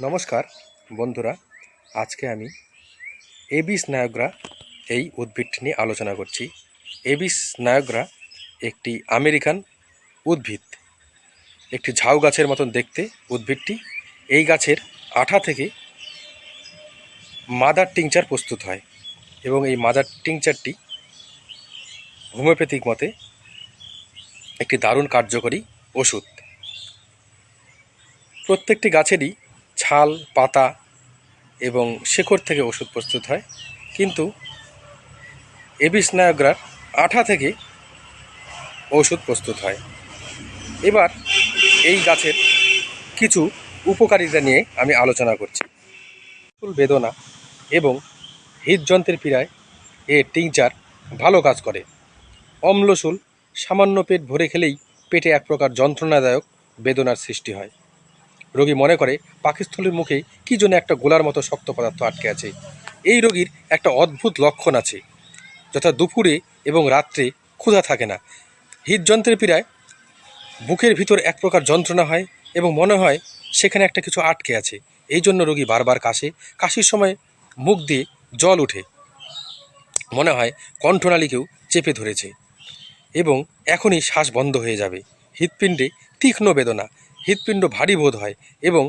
নমস্কার, বন্ধুরা। আজকে আমি এবিস নায়গ্রা এই উদ্ভিদটি নিয়ে আলোচনা করছি। এবিস নায়গ্রা একটি আমেরিকান উদ্ভিদ। একটি ঝাউ গাছের মতন দেখতে উদ্ভিদটি। এই গাছের আঠা থেকে মাদার টিংচার প্রস্তুত হয় এবং এই মাদার টিংচারটি হোমিওপ্যাথিক মতে একটি দারুণ কার্যকরী ওষুধ। প্রত্যেকটি গাছেরই ছাল, পাতা এবং শেকড় থেকে ওষুধ প্রস্তুত হয়। কিন্তু এবিস নায়গ্রার আঠা থেকে ওষুধ প্রস্তুত হয়। এবার এই গাছের কিছু উপকারিতা নিয়ে আমি আলোচনা করছি। বেদনা এবং হৃদযন্ত্রের পীড়ায় এর টিংচার ভালো কাজ করে। অম্লশূল সামান্য পেট ভরে খেলেই পেটে এক প্রকার যন্ত্রণাদায়ক বেদনার সৃষ্টি হয়। রোগী মনে করে পাকিস্থলীর মুখে কি জন্য একটা গোলার মতো শক্ত পদার্থ আটকে আছে। এই রোগীর একটা অদ্ভুত লক্ষণ আছে। যথা দুপুরে এবং রাত্রে ক্ষুধা থাকে না। হৃদযন্ত্রের পীড়ায় বুকের ভিতর এক প্রকার যন্ত্রণা হয় এবং মনে হয় সেখানে একটা কিছু আটকে আছে। এই জন্য রোগী বারবার কাশে। কাশির সময় মুখ দিয়ে জল ওঠে। মনে হয় কণ্ঠনালীকেও চেপে ধরেছে। এবং এখনই শ্বাস বন্ধ হয়ে যাবে। হৃৎপিণ্ডে তীক্ষ্ণ বেদনা। হৃৎপিণ্ড ভারী বোধ হয় এবং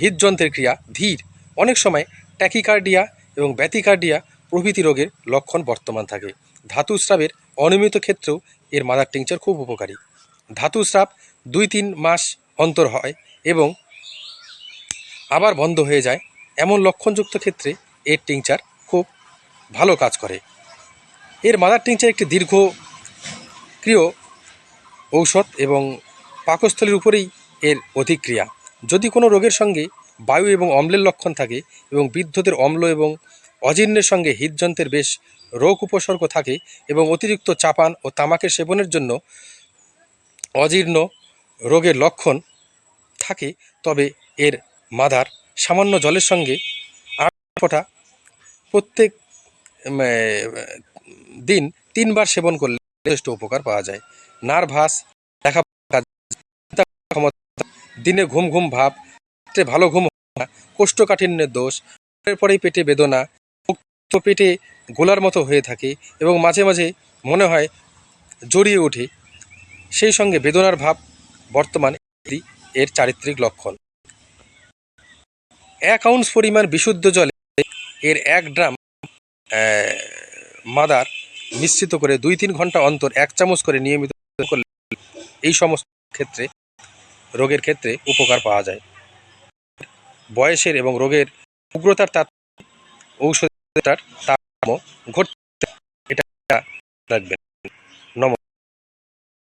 হৃদযন্ত্রের ক্রিয়া ধীর। অনেক সময় ট্যাকিকার্ডিয়া এবং ব্যতিকার্ডিয়া প্রভৃতি রোগের লক্ষণ বর্তমান থাকে। ধাতুস্রাবের অনিয়মিত ক্ষেত্রেও এর মাদার টিংচার খুব উপকারী। ধাতুস্রাব দুই তিন মাস অন্তর হয় এবং আবার বন্ধ হয়ে যায়। এমন লক্ষণযুক্ত ক্ষেত্রে এর টিংচার খুব ভালো কাজ করে। এর মাদার টিংচার একটি দীর্ঘ ক্রিয় ঔষধ এবং পাকস্থলীর উপরেই এর অধিক্রিয়া। যদি কোনো রোগের সঙ্গে বায়ু এবং অম্লের লক্ষণ থাকে এবং বৃদ্ধদের অম্ল এবং অজীর্ণের সঙ্গে হৃদযন্ত্রের বেশ রোগ উপসর্গ থাকে এবং অতিরিক্ত চাপান ও তামাকের সেবনের জন্য অজীর্ণ রোগের লক্ষণ থাকে, তবে এর মাদার সামান্য জলের সঙ্গে আট প্রত্যেক দিন তিনবার সেবন করলে যথেষ্ট উপকার পাওয়া যায়। নার্ভাস, দেখা ক্ষমতা। দিনে ঘুম ঘুম ভাব, রাত্রে ভালো ঘুম কোষ্ঠকাঠিন্যের দোষ পরেই পেটে বেদনা, মুক্ত পেটে গোলার মতো হয়ে থাকে এবং মাঝে মাঝে মনে হয় জড়িয়ে ওঠে। সেই সঙ্গে বেদনার ভাব বর্তমান এর চারিত্রিক লক্ষণ। এক আউন্স পরিমাণ বিশুদ্ধ জলে এর এক ড্রাম মাদার মিশ্রিত করে দুই তিন ঘণ্টা অন্তর এক চামচ করে নিয়মিত করলে এই সমস্ত ক্ষেত্রে রোগের ক্ষেত্রে উপকার পাওয়া যায়। বয়সের এবং রোগের উগ্রতার তার ঔষধটার তারতম্য ঘটতে এটা রাখবেন।